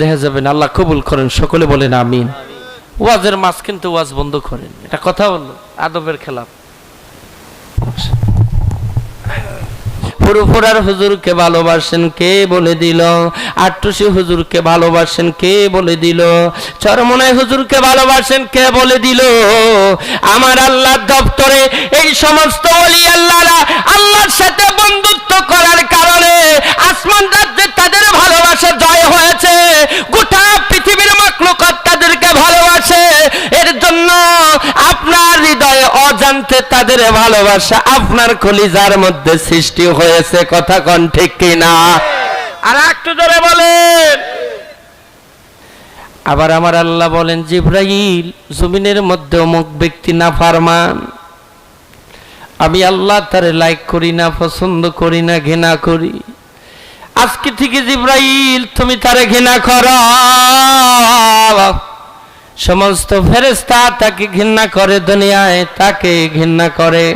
দেখা যাবে না। আল্লাহ কবুল করেন, সকলে বলেন আমিন। ওয়াজের মাছ কিন্তু ওয়াজ বন্ধ করেন। এটা কথা আদবের হুজুরকে ভালোবাসেন, কে বলে দিল? আটটুসি হুজুরকে ভালোবাসেন, কে বলে দিল? চরমনায় হুজুরকে ভালোবাসেন, কে বলে দিল? আমার আল্লাহ দপ্তরে এই সমস্ত অলি আল্লাহরা জন্য আপনার হৃদয়ে অজান্তে তাদের ভালোবাসা আপনার কলিজার মধ্যে সৃষ্টি হয়েছে। কথা কন ঠিক কিনা? আর একটু জোরে বলেন। আবার আমার আল্লাহ বলেন, জিব্রাইল, জমিনের মধ্যে অমুক ব্যক্তি না ফারমান আমি আল্লাহ তারে লাইক করি না, পছন্দ করি না, ঘৃণা করি। আজকে থেকে জিব্রাইল, তুমি তারে ঘৃণা কর। সমস্ত ফেরেস্তা তাকে ঘৃণা করে দুনিয়ায় তাকে ঘৃণা করে।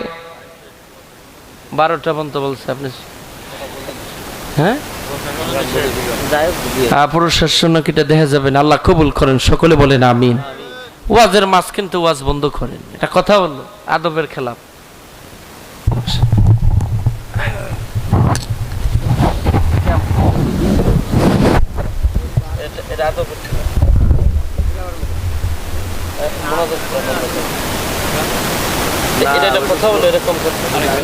বারোটা পর্যন্ত বলছে আপনি। হ্যাঁ? প্রশাসনকিটা দেখা যাবে না। আল্লাহ কবুল করেন সকলে বলেন আমিন। ওয়াজের মাছ কিন্তু ওয়াজ বন্ধ করেন। এটা কথা বলল আদবের খেলাফ। এটা আদবের খেলাফ এটা কথা বলো এরকম করতে